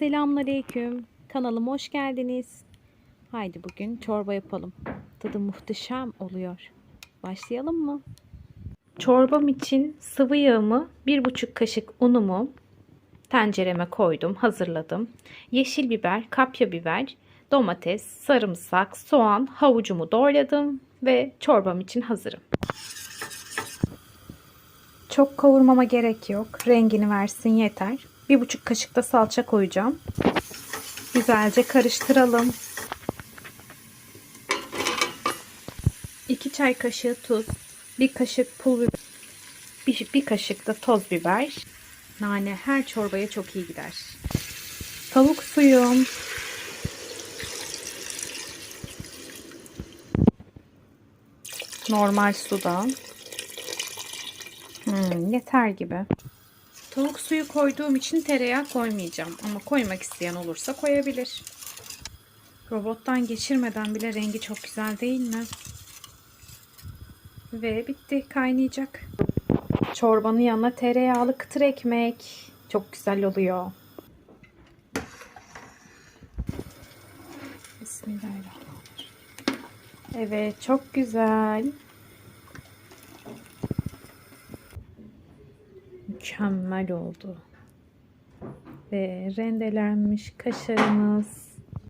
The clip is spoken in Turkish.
Selamünaleyküm. Kanalıma hoş geldiniz. Haydi bugün çorba yapalım. Tadı muhteşem oluyor. Başlayalım mı? Çorbam için sıvı yağımı, bir buçuk kaşık unumu tencereme koydum, hazırladım. Yeşil biber, kapya biber, domates, sarımsak, soğan, havucumu doğradım ve çorbam için hazırım. Çok kavurmama gerek yok. Rengini versin yeter. Bir buçuk kaşık da salça koyacağım. Güzelce karıştıralım. 2 çay kaşığı tuz, bir kaşık pul biber, bir, bir kaşık da toz biber. Nane her çorbaya çok iyi gider. Tavuk suyum. Normal suda. Hmm, yeter gibi. Tavuk suyu koyduğum için tereyağı koymayacağım. Ama koymak isteyen olursa koyabilir. Robottan geçirmeden bile rengi çok güzel değil mi? Ve bitti. Kaynayacak. Çorbanın yanına tereyağlı kıtır ekmek. Çok güzel oluyor. Bismillahirrahmanirrahim. Evet çok güzel. Mükemmel oldu. Ve rendelenmiş kaşarımız.